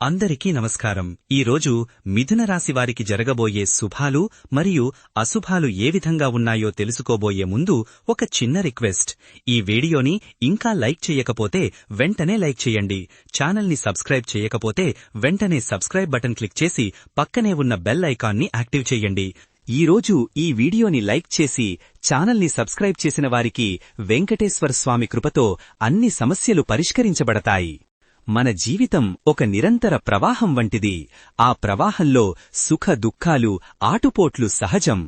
అందరికీ నమస్కారం. ఈరోజు మిథున రాశి వారికి జరగబోయే శుభాలు మరియు అశుభాలు ఏ విధంగా ఉన్నాయో తెలుసుకోబోయే ముందు ఒక చిన్న రిక్వెస్ట్. ఈ వీడియోని ఇంకా లైక్ చేయకపోతే వెంటనే లైక్ చేయండి. ఛానల్ని సబ్స్క్రైబ్ చేయకపోతే వెంటనే సబ్స్క్రైబ్ బటన్ క్లిక్ చేసి పక్కనే ఉన్న బెల్ ఐకాన్ని యాక్టివ్ చేయండి. ఈ రోజు ఈ వీడియోని లైక్ చేసి ఛానల్ని సబ్స్క్రైబ్ చేసిన వారికి వెంకటేశ్వర స్వామి కృపతో అన్ని సమస్యలు పరిష్కరించబడతాయి. మన జీవితం ఒక నిరంతర ప్రవాహం వంటిది. ఆ ప్రవాహంలో సుఖ దుఃఖాలు ఆటుపోట్లు సహజం.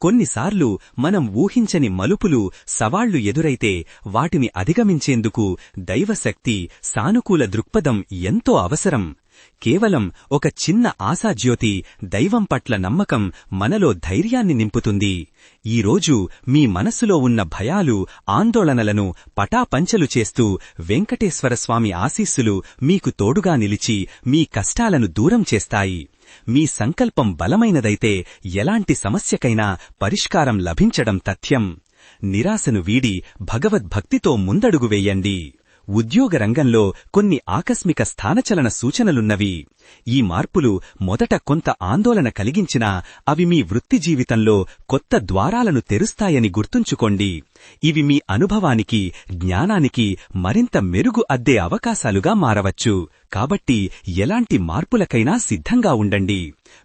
కొన్నిసార్లు మనం ఊహించని మలుపులు సవాళ్ళు ఎదురైతే వాటిని అధిగమించేందుకు దైవశక్తి సానుకూల దృక్పథం ఎంతో అవసరం. కేవలం ఒక చిన్న ఆశాజ్యోతి దైవం పట్ల నమ్మకం మనలో ధైర్యాన్ని నింపుతుంది. ఈరోజు మీ మనసులో ఉన్న భయాలు ఆందోళనలను పటాపంచలు చేస్తూ వెంకటేశ్వరస్వామి ఆశీస్సులు మీకు తోడుగా నిలిచి మీ కష్టాలను దూరం చేస్తాయి. మీ సంకల్పం బలమైనదైతే ఎలాంటి సమస్యకైనా పరిష్కారం లభించడం తథ్యం. నిరాశను వీడి భగవద్భక్తితో ముందడుగు వేయండి. ఉద్యోగ రంగంలో కొన్ని ఆకస్మిక స్థానచలన సూచనలున్నవి. ఈ మార్పులు మొదట కొంత ఆందోళన కలిగించినా అవి మీ వృత్తి జీవితంలో కొత్త ద్వారాలను తెరుస్తాయని గుర్తుంచుకోండి. ఇవి మీ అనుభవానికి జ్ఞానానికి మరింత మెరుగు అద్దే అవకాశాలుగా మారవచ్చు. కాబట్టి ఎలాంటి మార్పులకైనా సిద్ధంగా ఉండండి.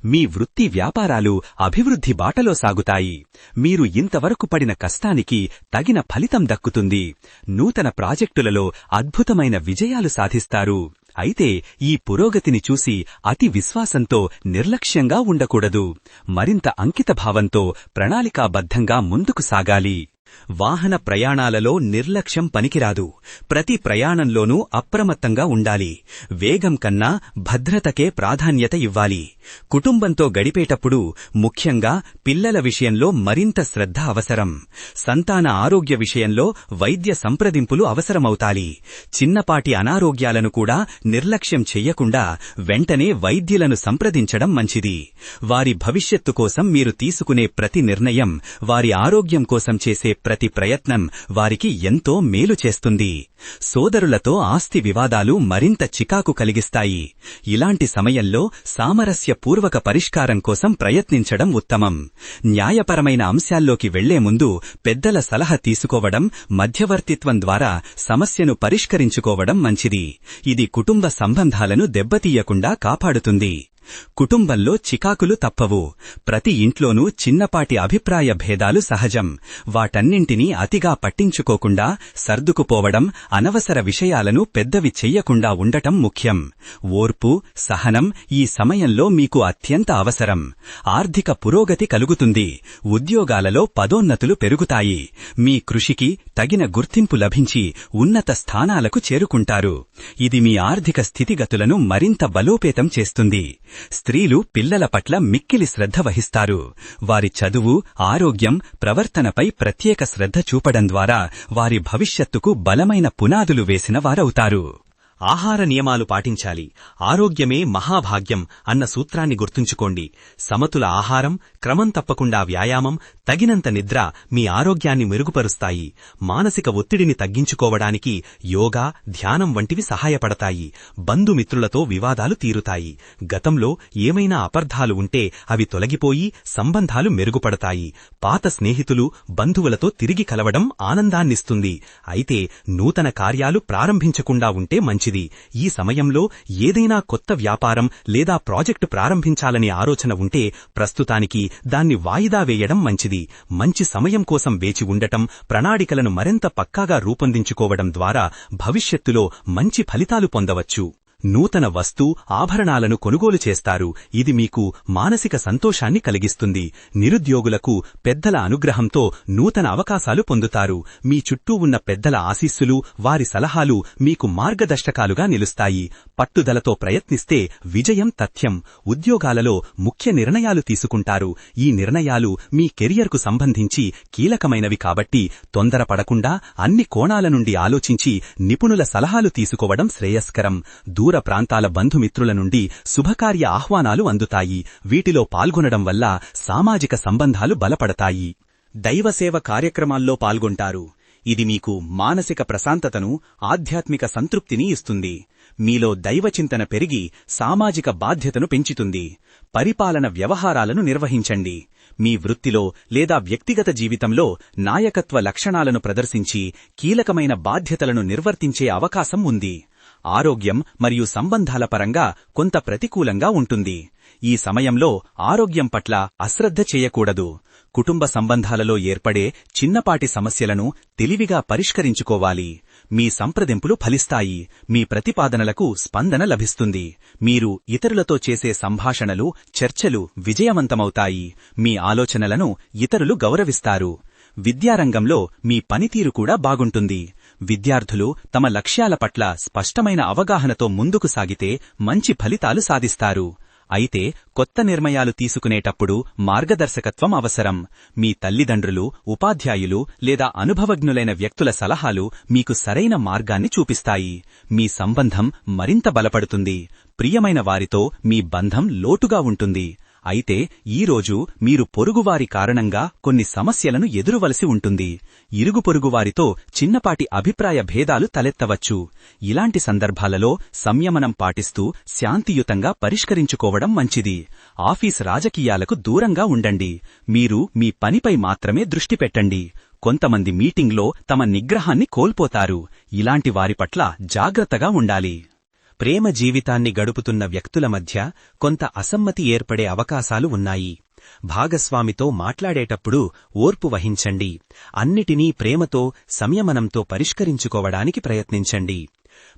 మీ వృత్తి వ్యాపారాలు అభివృద్ధి బాటలో సాగుతాయి. మీరు ఇంతవరకు పడిన కష్టానికి తగిన ఫలితం దక్కుతుంది. నూతన ప్రాజెక్టులలో అద్భుతమైన విజయాలు సాధిస్తారు. అయితే ఈ పురోగతిని చూసి అతి విశ్వాసంతో నిర్లక్ష్యంగా ఉండకూడదు. మరింత అంకితభావంతో ప్రణాళికాబద్ధంగా ముందుకు సాగాలి. వాహన ప్రయాణాలలో నిర్లక్ష్యం పనికిరాదు. ప్రతి ప్రయాణంలోనూ అప్రమత్తంగా ఉండాలి. వేగం కన్నా భద్రతకే ప్రాధాన్యత ఇవ్వాలి. కుటుంబంతో గడిపేటప్పుడు ముఖ్యంగా పిల్లల విషయంలో మరింత శ్రద్ధ అవసరం. సంతాన ఆరోగ్య విషయంలో వైద్య సంప్రదింపులు అవసరమవుతాలి. చిన్నపాటి అనారోగ్యాలను కూడా నిర్లక్ష్యం చెయ్యకుండా వెంటనే వైద్యులను సంప్రదించడం మంచిది. వారి భవిష్యత్తు కోసం మీరు తీసుకునే ప్రతి నిర్ణయం వారి ఆరోగ్యం కోసం చేసే ప్రతి ప్రయత్నం వారికి ఎంతో మేలు చేస్తుంది. సోదరులతో ఆస్తి వివాదాలు మరింత చికాకు కలిగిస్తాయి. ఇలాంటి సమయంలో పూర్వక పరిష్కారం కోసం ప్రయత్నించడం ఉత్తమం. న్యాయపరమైన అంశాల్లోకి వెళ్ళే ముందు పెద్దల సలహా తీసుకోవడం మధ్యవర్తిత్వం ద్వారా సమస్యను పరిష్కరించుకోవడం మంచిది. ఇది కుటుంబ సంబంధాలను దెబ్బతీయకుండా కాపాడుతుంది. కుటుంబంలో చికాకులు తప్పవు. ప్రతి ఇంట్లోనూ చిన్నపాటి అభిప్రాయ భేదాలు సహజం. వాటన్నింటినీ అతిగా పట్టించుకోకుండా సర్దుకుపోవడం అనవసర విషయాలను పెద్దవి చెయ్యకుండా ఉండటం ముఖ్యం. ఓర్పు సహనం ఈ సమయంలో మీకు అత్యంత అవసరం. ఆర్థిక పురోగతి కలుగుతుంది. ఉద్యోగాలలో పదోన్నతులు పెరుగుతాయి. మీ కృషికి తగిన గుర్తింపు లభించి ఉన్నత స్థానాలకు చేరుకుంటారు. ఇది మీ ఆర్థిక స్థితిగతులను మరింత బలోపేతం చేస్తుంది. స్త్రీలు పిల్లల పట్ల మిక్కిలి శ్రద్ధ వహిస్తారు. వారి చదువు ఆరోగ్యం ప్రవర్తనపై ప్రత్యేక శ్రద్ధ చూపడం ద్వారా వారి భవిష్యత్తుకు బలమైన పునాదులు వేసిన వారవుతారు. ఆహార నియమాలు పాటించాలి. ఆరోగ్యమే మహాభాగ్యం అన్న సూత్రాన్ని గుర్తుంచుకోండి. సమతుల ఆహారం క్రమం తప్పకుండా వ్యాయామం తగినంత నిద్ర మీ ఆరోగ్యాన్ని మెరుగుపరుస్తాయి. మానసిక ఒత్తిడిని తగ్గించుకోవడానికి యోగా ధ్యానం వంటివి సహాయపడతాయి. బంధుమిత్రులతో వివాదాలు తీరుతాయి. గతంలో ఏమైనా అపర్ధాలు ఉంటే అవి తొలగిపోయి సంబంధాలు మెరుగుపడతాయి. పాత స్నేహితులు బంధువులతో తిరిగి కలవడం ఆనందాన్నిస్తుంది. అయితే నూతన కార్యాలు ప్రారంభించకుండా ఉంటే మంచిది. మంచిది. ఈ సమయంలో ఏదైనా కొత్త వ్యాపారం లేదా ప్రాజెక్టు ప్రారంభించాలనే ఆలోచన ఉంటే ప్రస్తుతానికి దాన్ని వాయిదా వేయడం మంచిది. మంచి సమయం కోసం వేచి ఉండటం ప్రణాళికలను మరింత పక్కాగా రూపొందించుకోవడం ద్వారా భవిష్యత్తులో మంచి ఫలితాలు పొందవచ్చు. నూతన వస్తు ఆభరణాలను కొనుగోలు చేస్తారు. ఇది మీకు మానసిక సంతోషాన్ని కలిగిస్తుంది. నిరుద్యోగులకు పెద్దల అనుగ్రహంతో నూతన అవకాశాలు పొందుతారు. మీ చుట్టూ ఉన్న పెద్దల ఆశీస్సులు వారి సలహాలు మీకు మార్గదర్శకాలుగా నిలుస్తాయి. పట్టుదలతో ప్రయత్నిస్తే విజయం తథ్యం. ఉద్యోగాలలో ముఖ్య నిర్ణయాలు తీసుకుంటారు. ఈ నిర్ణయాలు మీ కెరియర్కు సంబంధించి కీలకమైనవి కాబట్టి తొందరపడకుండా అన్ని కోణాల నుండి ఆలోచించి నిపుణుల సలహాలు తీసుకోవడం శ్రేయస్కరం. దూర దూర ప్రాంతాల బంధుమిత్రుల నుండి శుభకార్య ఆహ్వానాలు అందుతాయి. వీటిలో పాల్గొనడం వల్ల సామాజిక సంబంధాలు బలపడతాయి. దైవసేవ కార్యక్రమాల్లో పాల్గొంటారు. ఇది మీకు మానసిక ప్రశాంతతను ఆధ్యాత్మిక సంతృప్తిని ఇస్తుంది. మీలో దైవచింతన పెరిగి సామాజిక బాధ్యతను పెంచుతుంది. పరిపాలన వ్యవహారాలను నిర్వహించండి. మీ వృత్తిలో లేదా వ్యక్తిగత జీవితంలో నాయకత్వ లక్షణాలను ప్రదర్శించి కీలకమైన బాధ్యతలను నిర్వర్తించే అవకాశం ఉంది. ఆరోగ్యం మరియు సంబంధాల పరంగా కొంత ప్రతికూలంగా ఉంటుంది. ఈ సమయంలో ఆరోగ్యం పట్ల అశ్రద్ధ చేయకూడదు. కుటుంబ సంబంధాలలో ఏర్పడే చిన్నపాటి సమస్యలను తెలివిగా పరిష్కరించుకోవాలి. మీ సంప్రదింపులు ఫలిస్తాయి. మీ ప్రతిపాదనలకు స్పందన లభిస్తుంది. మీరు ఇతరులతో చేసే సంభాషణలు చర్చలు విజయవంతమవుతాయి. మీ ఆలోచనలను ఇతరులు గౌరవిస్తారు. విద్యారంగంలో మీ పనితీరు కూడా బాగుంటుంది. విద్యార్థులు తమ లక్ష్యాల పట్ల స్పష్టమైన అవగాహనతో ముందుకు సాగితే మంచి ఫలితాలు సాధిస్తారు. అయితే కొత్త నిర్ణయాలు తీసుకునేటప్పుడు మార్గదర్శకత్వం అవసరం. మీ తల్లిదండ్రులు ఉపాధ్యాయులు లేదా అనుభవజ్ఞులైన వ్యక్తుల సలహాలు మీకు సరైన మార్గాన్ని చూపిస్తాయి. మీ సంబంధం మరింత బలపడుతుంది. ప్రియమైన వారితో మీ బంధం లోటుగా ఉంటుంది. అయితే ఈరోజు మీరు పొరుగువారి కారణంగా కొన్ని సమస్యలను ఎదురువలసి ఉంటుంది. ఇరుగు పొరుగువారితో చిన్నపాటి అభిప్రాయ భేదాలు తలెత్తవచ్చు. ఇలాంటి సందర్భాలలో సంయమనం పాటిస్తూ శాంతియుతంగా పరిష్కరించుకోవడం మంచిది. ఆఫీస్ రాజకీయాలకు దూరంగా ఉండండి. మీరు మీ పనిపై మాత్రమే దృష్టి పెట్టండి. కొంతమంది మీటింగ్లో తమ నిగ్రహాన్ని కోల్పోతారు. ఇలాంటి వారి పట్ల జాగ్రత్తగా ఉండాలి. ప్రేమ జీవితాన్ని గడుపుతున్న వ్యక్తుల మధ్య కొంత అసమ్మతి ఏర్పడే అవకాశాలు ఉన్నాయి. భాగస్వామితో మాట్లాడేటప్పుడు ఓర్పు వహించండి. అన్నిటినీ ప్రేమతో సంయమనంతో పరిష్కరించుకోవడానికి ప్రయత్నించండి.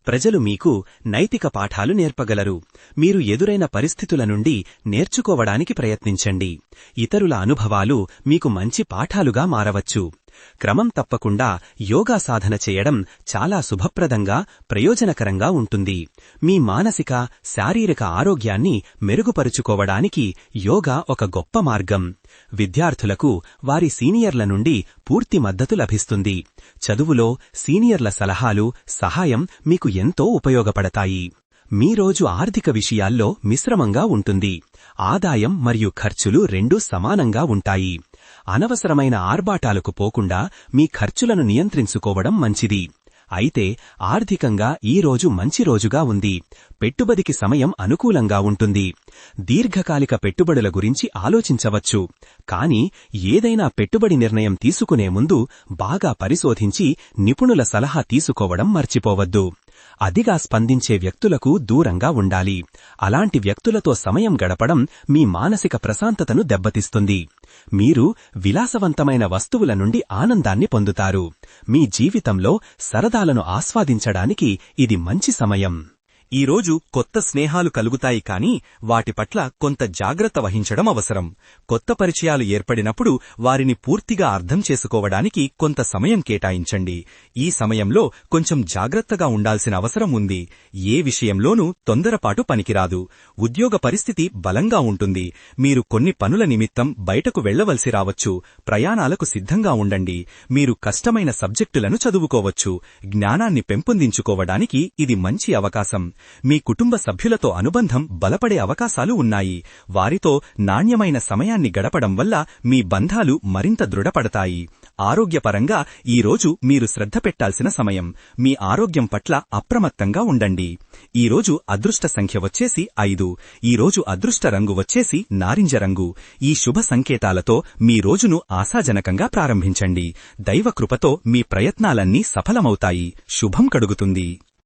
ప్రజలు మీకు నైతిక పాఠాలు నేర్పగలరు. మీరు ఎదురైన పరిస్థితుల నుండి నేర్చుకోవడానికి ప్రయత్నించండి. ఇతరుల అనుభవాలు మీకు మంచి పాఠాలుగా మారవచ్చు. క్రమం తప్పకుండా యోగా సాధన చేయడం చాలా శుభప్రదంగా ప్రయోజనకరంగా ఉంటుంది. మీ మానసిక శారీరక ఆరోగ్యాన్ని మెరుగుపరుచుకోవడానికి యోగా ఒక గొప్ప మార్గం. విద్యార్థులకు వారి సీనియర్ల నుండి పూర్తి మద్దతు లభిస్తుంది. చదువులో సీనియర్ల సలహాలు సహాయం మీకు ఎంతో ఉపయోగపడతాయి. మీ రోజు ఆర్థిక విషయాల్లో మిశ్రమంగా ఉంటుంది. ఆదాయం మరియు ఖర్చులు రెండూ సమానంగా ఉంటాయి. అనవసరమైన ఆర్భాటాలకు పోకుండా మీ ఖర్చులను నియంత్రించుకోవడం మంచిది. అయితే ఆర్థికంగా ఈ రోజు మంచి రోజుగా ఉంది. పెట్టుబడికి సమయం అనుకూలంగా ఉంటుంది. దీర్ఘకాలిక పెట్టుబడుల గురించి ఆలోచించవచ్చు. కాని ఏదైనా పెట్టుబడి నిర్ణయం తీసుకునే ముందు బాగా పరిశోధించి నిపుణుల సలహా తీసుకోవడం మర్చిపోవద్దు. అదిగా స్పందించే వ్యక్తులకు దూరంగా ఉండాలి. అలాంటి వ్యక్తులతో సమయం గడపడం మీ మానసిక ప్రశాంతతను దెబ్బతీస్తుంది. మీరు విలాసవంతమైన వస్తువుల నుండి ఆనందాన్ని పొందుతారు. మీ జీవితంలో సరదాలను ఆస్వాదించడానికి ఇది మంచి సమయం. ఈరోజు కొత్త స్నేహాలు కలుగుతాయి కాని వాటి పట్ల కొంత జాగ్రత్త వహించడం అవసరం. కొత్త పరిచయాలు ఏర్పడినప్పుడు వారిని పూర్తిగా అర్థం చేసుకోవడానికి కొంత సమయం కేటాయించండి. ఈ సమయంలో కొంచెం జాగ్రత్తగా ఉండాల్సిన అవసరం ఉంది. ఏ విషయంలోనూ తొందరపాటు పనికిరాదు. ఉద్యోగ పరిస్థితి బలంగా ఉంటుంది. మీరు కొన్ని పనుల నిమిత్తం బయటకు వెళ్ళవలసి రావచ్చు. ప్రయాణాలకు సిద్ధంగా ఉండండి. మీరు కష్టమైన సబ్జెక్టులను చదువుకోవచ్చు. జ్ఞానాన్ని పెంపొందించుకోవడానికి ఇది మంచి అవకాశం. మీ కుటుంబ సభ్యులతో అనుబంధం బలపడే అవకాశాలు ఉన్నాయి. వారితో నాణ్యమైన సమయాన్ని గడపడం వల్ల మీ బంధాలు మరింత దృఢపడతాయి. ఆరోగ్యపరంగా ఈరోజు మీరు శ్రద్ధ పెట్టాల్సిన సమయం. మీ ఆరోగ్యం పట్ల అప్రమత్తంగా ఉండండి. ఈరోజు అదృష్ట సంఖ్య వచ్చేసి ఐదు. ఈరోజు అదృష్ట రంగు వచ్చేసి నారింజ రంగు. ఈ శుభ సంకేతాలతో మీ రోజును ఆశాజనకంగా ప్రారంభించండి. దైవకృపతో మీ ప్రయత్నాలన్నీ సఫలమవుతాయి. శుభం కడుగుతుంది.